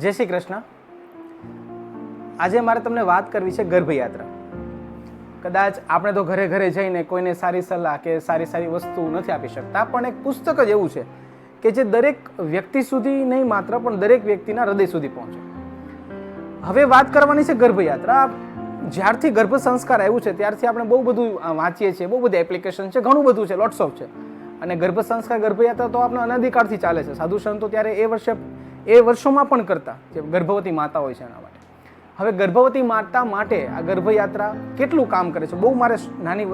જય શ્રી કૃષ્ણ. આજે મારે તમને વાત કરવી છે ગર્ભયાત્રા. કદાચ આપણે તો ઘરે ઘરે જઈને કોઈને સારી સલાહ કે સારી સારી વસ્તુ નથી આપી શકતા, પણ એક પુસ્તક જ એવું છે કે જે દરેક વ્યક્તિ સુધી નહીં માત્ર, પણ દરેક વ્યક્તિના હૃદય સુધી પહોંચે. હવે વાત કરવાની છે ગર્ભયાત્રા. જ્યારથી ગર્ભ સંસ્કાર આવ્યું છે, ત્યારથી આપણે બહુ બધું વાંચીએ છીએ, બહુ બધી એપ્લિકેશન છે, ઘણું બધું છે લોટ્સ ઓફ છે. અને ગર્ભ સંસ્કાર, ગર્ભયાત્રા તો આપણે અનાધિકાળથી ચાલે છે. સાધુ સંતો ત્યારે એ વર્ષે એ વર્ષોમાં પણ કરતા, જે ગર્ભવતી માતા હોય છે એના માટે. હવે ગર્ભવતી માતા માટે આ ગર્ભયાત્રા કેટલું કામ કરે છે? બહુ મારે નાની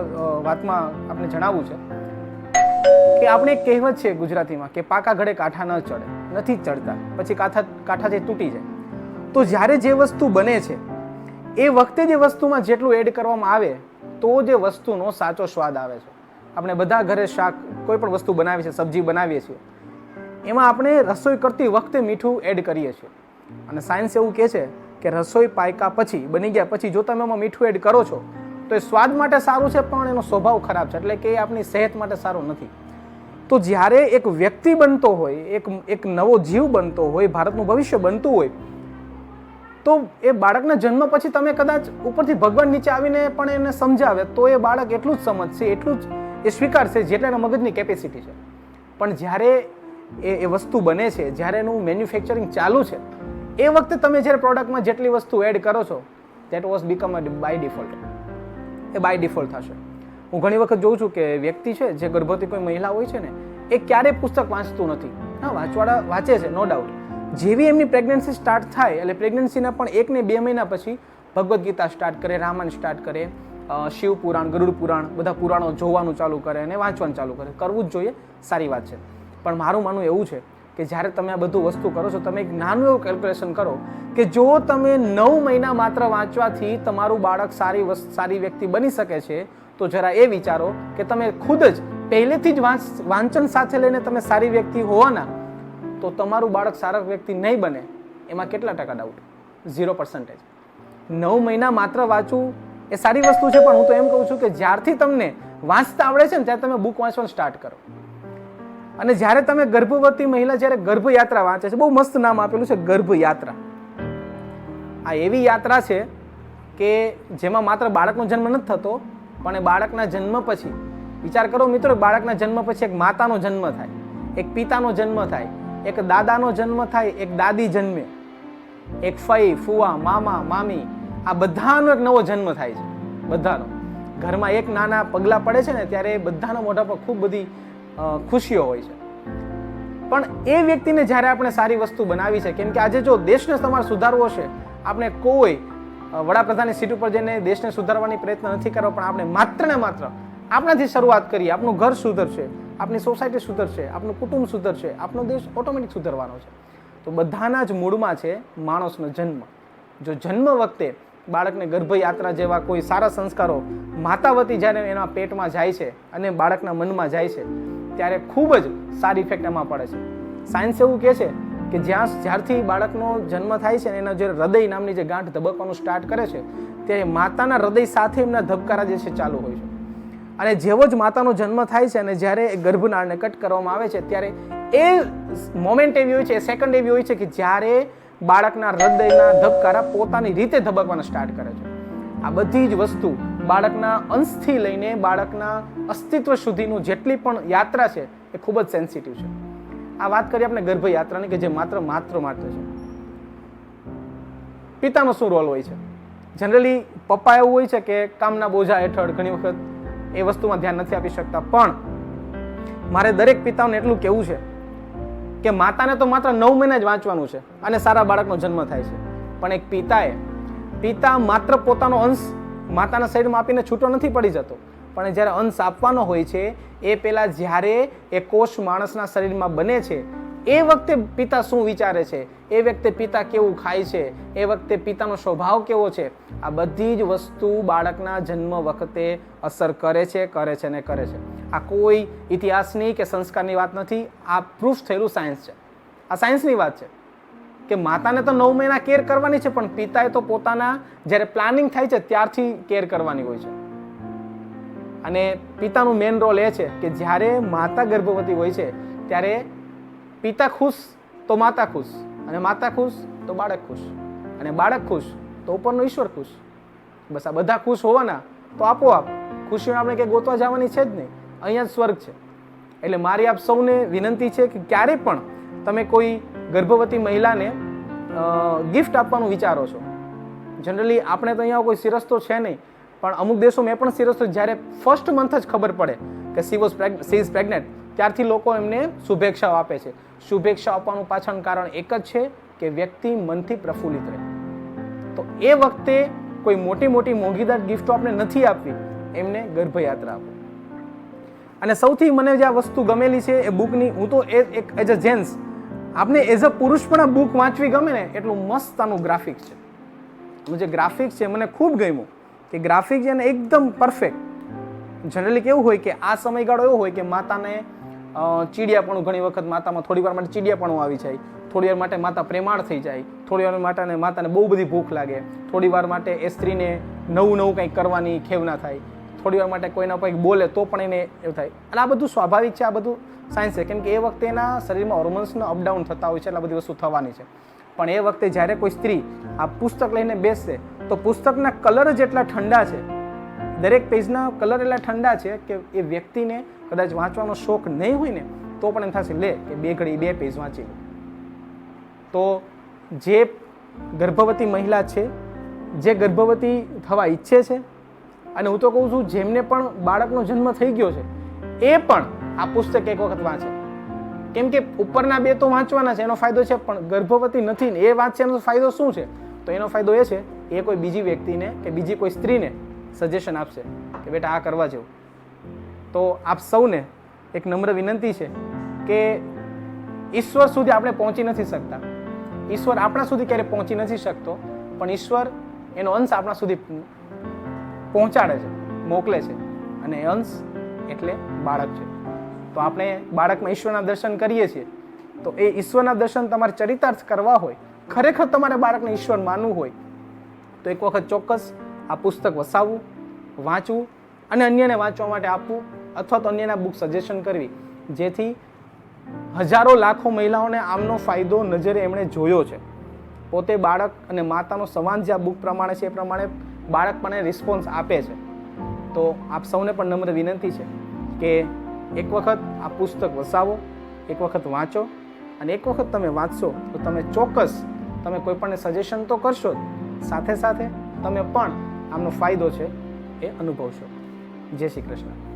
વાતમાં આપણે જણાવવું છે કે આપણે એક કહેવત છે ગુજરાતીમાં કે પાકા ઘડે કાંઠા ન ચડે, નથી ચડતા, પછી કાંઠા કાંઠા જે તૂટી જાય. તો જ્યારે જે વસ્તુ બને છે, એ વખતે જે વસ્તુમાં જેટલું એડ કરવામાં આવે, તો જે વસ્તુનો સાચો સ્વાદ આવે છે. આપણે બધા ઘરે શાક કોઈ પણ વસ્તુ બનાવીએ છીએ, સબ્જી બનાવીએ છીએ એમાં આપણે રસોઈ કરતી વખતે મીઠું એડ કરીએ છીએ. અને સાયન્સ એવું કહે છે કે રસોઈ પાયકા પછી, બની ગયા પછી જો તમે એમાં મીઠું એડ કરો છો, તો એ સ્વાદ માટે સારું છે, પણ એનો સ્વભાવ ખરાબ છે, એટલે કે એ આપણી સેહત માટે સારું નથી. તો જ્યારે એક વ્યક્તિ બનતો હોય, એક એક નવો જીવ બનતો હોય, ભારતનું ભવિષ્ય બનતું હોય, તો એ બાળકના જન્મ પછી તમે કદાચ ઉપરથી ભગવાન નીચે આવીને પણ એને સમજાવે, તો એ બાળક એટલું જ સમજશે, એટલું જ એ સ્વીકારશે, જેટલા એના મગજની કેપેસિટી છે. પણ જ્યારે એ એ વસ્તુ બને છે, જ્યારે એનું મેન્યુફેક્ચરિંગ ચાલુ છે, એ વખતે તમે જ્યારે પ્રોડક્ટમાં જેટલી વસ્તુ એડ કરો છો that was become by default A by default થશે. હું ઘણી વખત જોઉં છું કે વ્યક્તિ છે, જે ગર્ભવતી કોઈ મહિલા હોય છે ને, એ ક્યારેય પુસ્તક વાંચતું નથી. હા વાંચવાડા વાંચે છે નો ડાઉટ જેવી એમની પ્રેગ્નન્સી સ્ટાર્ટ થાય, એટલે પ્રેગ્નન્સીના પણ એક ને બે મહિના પછી ભગવદ્ ગીતા સ્ટાર્ટ કરે, રામાયણ સ્ટાર્ટ કરે શિવ પુરાણ, ગરુડ પુરાણ, બધા પુરાણો જોવાનું ચાલુ કરે અને વાંચવાનું ચાલુ કરે. કરવું જ જોઈએ, સારી વાત છે. પણ મારું માનવું એવું છે કે જ્યારે તમે આ બધું વસ્તુ કરો છો, તમે એક નાનું એવું કેલ્ક્યુલેશન કરો કે જો તમે નવ મહિના માત્ર વાંચવાથી તમારું બાળક સારી સારી વ્યક્તિ બની શકે છે, તો જરા એ વિચારો કે તમે ખુદ જ પહેલેથી જ વાંચ, વાંચન સાથે લઈને તમે સારી વ્યક્તિ હોવાના, તો તમારું બાળક સારા વ્યક્તિ નહીં બને, એમાં કેટલા ટકા ડાઉટ ઝીરો પર્સન્ટેજ નવ મહિના માત્ર વાંચવું એ સારી વસ્તુ છે, પણ હું તો એમ કહું છું કે જ્યારથી તમને વાંચતા આવડે છે ને, ત્યારે તમે બુક વાંચવાનું સ્ટાર્ટ કરો. અને જ્યારે તમે ગર્ભવતી મહિલા જ્યારે ગર્ભયાત્રા વાંચે છે, બહુ મસ્ત નામ આપેલું છે, ગર્ભયાત્રા. આ એવી યાત્રા છે કે જેમાં માત્ર બાળકનો જન્મ નથી થતો, પણ એ બાળકના જન્મ પછી, વિચાર કરો મિત્રો, બાળકના જન્મ પછી એક માતાનો જન્મ થાય, એક પિતાનો જન્મ થાય, એક દાદાનો જન્મ થાય, એક દાદી જન્મે, એક ફઈ, ફુવા, મામા, મામી, આ બધાનો એક નવો જન્મ થાય છે, બધાનો. ઘરમાં એક નાના પગલાં પડે છે ને, ત્યારે બધાના મોઢા પર ખૂબ બધી ખુશીઓ હોય છે. પણ એ વ્યક્તિને જ્યારે આપણે સારી વસ્તુ બનાવી છે, કેમ કે આજે જો દેશને તમારે સુધારવો છે, આપણે કોઈ વડાપ્રધાનની સીટ ઉપર જઈને દેશને સુધારવાની પ્રયત્ન નથી કરવો, પણ આપણે માત્ર ને માત્ર આપણાથી શરૂઆત કરીએ. આપણું ઘર સુધરશે આપણી સોસાયટી સુધરશે આપણું કુટુંબ સુધરશે આપણો દેશ ઓટોમેટિક સુધરવાનો છે. તો બધાના જ મૂળમાં છે માણસનો જન્મ. જો જન્મ વખતે બાળકને ગર્ભયાત્રા જેવા કોઈ સારા સંસ્કારો માતા વતી જ્યારે એના પેટમાં જાય છે અને બાળકના મનમાં જાય છે ત્યારે ખૂબ જ સારી ઇફેક્ટ એમાં પડે છે. સાયન્સ એવું કહે છે કે જ્યાં જ્યારથી બાળકનો જન્મ થાય છે એના જે હૃદય નામની જે ગાંઠ ધબકવાનું સ્ટાર્ટ કરે છે, ત્યારે માતાના હૃદય સાથે એમના ધબકારા જે છે ચાલુ હોય છે. અને જેવો જ માતાનો જન્મ થાય છે અને જ્યારે એ ગર્ભનાળને કટ કરવામાં આવે છે, ત્યારે એ મોમેન્ટ એવી હોય છે, એ સેકન્ડ એવી હોય છે કે જ્યારે બાળકના હૃદયના ધબકારા પોતાની રીતે ધબકવાના સ્ટાર્ટ કરે છે. આ બધી જ વસ્તુ બાળકના અંશથી લઈને બાળકના અસ્તિત્વ સુધીનું જેટલી પણ યાત્રા છે, એ ખૂબ જ સેન્સિટિવ છે. આ વાત કરીએ આપણે ગર્ભયાત્રાની કે જે માત્ર માત્ર માટે છે. પિતાનો શું રોલ હોય છે? જનરલી પપ્પા એવું હોય છે કે કામના બોજા હેઠળ ઘણી વખત એ વસ્તુમાં ધ્યાન નથી આપી શકતા, પણ મારે દરેક પિતાઓને એટલું કહેવું છે કે માતાને તો માત્ર નવ મહિના જ વાંચવાનું છે અને સારા બાળકનો જન્મ થાય છે. પણ એક પિતાએ, પિતા માત્ર પોતાનો અંશ માતાના શરીરમાં આપીને છૂટો નથી પડી જતો. પણ જ્યારે અંશ આપવાનો હોય છે, એ પહેલાં જ્યારે એ કોષ માણસના શરીરમાં બને છે, એ વખતે પિતા શું વિચારે છે? એ વખતે પિતા કેવું ખાય છે? એ વખતે પિતાનો સ્વભાવ કેવો છે? આ બધી જ વસ્તુ બાળકના જન્મ વખતે અસર કરે છે કરે છે ને કરે છે. આ કોઈ ઇતિહાસની કે સંસ્કારની વાત નથી. આ પ્રૂફ થયેલું સાયન્સ છે. આ સાયન્સની વાત છે. કે માતાને તો નવ મહિના કેર કરવાની છે, પણ પિતાએ તો પોતાના જ્યારે પ્લાનિંગ થાય છે, ત્યારથી કેર કરવાની હોય છે. અને પિતાનું મેઇન રોલ એ છે કે જ્યારે માતા ગર્ભવતી હોય છે, ત્યારે પિતા ખુશ તો માતા ખુશ, અને માતા ખુશ તો બાળક ખુશ, અને બાળક ખુશ તો ઉપરનો ઈશ્વર ખુશ. બસ આ બધા ખુશ હોવાના, તો આપોઆપ ખુશીઓ આપણે કંઈ ગોતવા જવાની છે જ નહીં. અહીંયા જ સ્વર્ગ છે. એટલે મારી આપ સૌને વિનંતી છે કે ક્યારે પણ તમે કોઈ ગર્ભવતી મહિલાને ગિફ્ટ આપવાનું વિચારો છો. જનરલી આપણે તો અહીંયા કોઈ સિરસ્તો છે નહીં, પણ અમુક દેશો મેં પણ સિરસ્તો જ્યારે ફર્સ્ટ મંથ જ ખબર પડે કે she was she is pregnant ત્યારથી લોકો એમને શુભેચ્છાઓ આપે છે. શુભેચ્છા આપવાનું પાછળનું કારણ એક જ છે કે વ્યક્તિ મનથી પ્રફુલ્લિત રહે. તો એ વખતે કોઈ મોટી મોટી મોંઘીદાર ગિફ્ટો આપણે નથી આપવી, એમને ગર્ભયાત્રા આપો. અને સૌથી મને જે આ વસ્તુ ગમેલી છે એ બુકની હું તો એ, એક એઝ અ જેન્ટ્સ આપને એઝ અ પુરુષ પણ આ બુક વાંચવી ગમે ને, એટલું મસ્ત આનું ગ્રાફિક છે. હું જે ગ્રાફિક છે મને ખૂબ ગમ્યું કે ગ્રાફિક છે ને એકદમ પરફેક્ટ જનરલી કેવું હોય કે આ સમયગાળો એવો હોય કે માતાને ચીડિયાપણું ઘણી વખત માતામાં થોડી વાર માટે ચીડિયાપણું આવી જાય, થોડી વાર માટે માતા પ્રેમાળ થઈ જાય, થોડી વાર માટે માતાને બહુ બધી ભૂખ લાગે, થોડી વાર માટે એ સ્ત્રીને નવું નવું કંઈક કરવાની ખેવના થાય. થોડી વાર માટે કોઈના કોઈ બોલે તો પણ એને એવું થાય. અને આ બધું સ્વાભાવિક છે, આ બધું સાયન્સ છે. કેમ કે એ વખતે એના શરીરમાં હોર્મોન્સનો અપડાઉન થતા હોય છે એટલે આ બધી વસ્તુ થવાની છે. પણ એ વખતે જ્યારે કોઈ સ્ત્રી આ પુસ્તક લઈને બેસશે, તો પુસ્તકના કલર જ એટલા ઠંડા છે. દરેક પેજના કલર એટલા ઠંડા છે કે એ વ્યક્તિને કદાચ વાંચવાનો શોખ નહીં હોય ને, તો પણ એમ થશે, લે, કે બે ઘડી બે પેજ વાંચી લો. તો જે ગર્ભવતી મહિલા છે, જે ગર્ભવતી થવા ઈચ્છે છે અને હું તો કહું છું, જેમને પણ બાળકનો જન્મ થઈ ગયો છે, એ પણ આ પુસ્તક એક વખત વાંચે. કેમ કે ઉપરના બે તો વાંચવાના છે, એનો ફાયદો છે, પણ ગર્ભવતી નથી ને એ વાંચે, એનો ફાયદો શું છે? તો એનો ફાયદો એ છે, એ કોઈ બીજી વ્યક્તિને કે બીજી કોઈ સ્ત્રીને સજેશન આપશે કે બેટા આ કરવા જેવું. તો આપ સૌને એક નમ્ર વિનંતી છે કે ઈશ્વર સુધી આપણે પહોંચી નથી શકતા. ઈશ્વર આપણા સુધી ક્યારે પહોંચી નથી શકતો, પણ ઈશ્વર એનો અંશ આપણા સુધી પહોંચાડે છે, મોકલે છે. અને અંશ એટલે બાળક છે. તો આપણે બાળકમાં ઈશ્વરના દર્શન કરીએ છીએ. તો એ ઈશ્વરના દર્શન તમારે ચરિતાર્થ કરવા હોય, ખરેખર તમારે બાળકને ઈશ્વર માનવું હોય, તો એક વખત ચોક્કસ આ પુસ્તક વસાવવું વાંચવું અને અન્યને વાંચવા માટે આપવું અથવા તો અન્યના બુક સજેશન કરવી. જેથી હજારો લાખો મહિલાઓને આમનો ફાયદો નજરે એમણે જોયો છે. પોતે બાળક અને માતાનો સંવાદ જે આ બુક પ્રમાણે છે એ પ્રમાણે બાળક પણ રિસ્પોન્સ આપે છે. તો આપ સૌને પણ નમ્ર વિનંતી છે કે એક વખત આ પુસ્તક વસાવો, એક વખત વાંચો અને એક વખત તમે વાંચશો તો તમે ચોક્કસ તમે કોઈ પણને સજેશન તો કરશો જ. સાથે સાથે તમે પણ આમનો ફાયદો છે એ અનુભવશો. જય શ્રી કૃષ્ણ.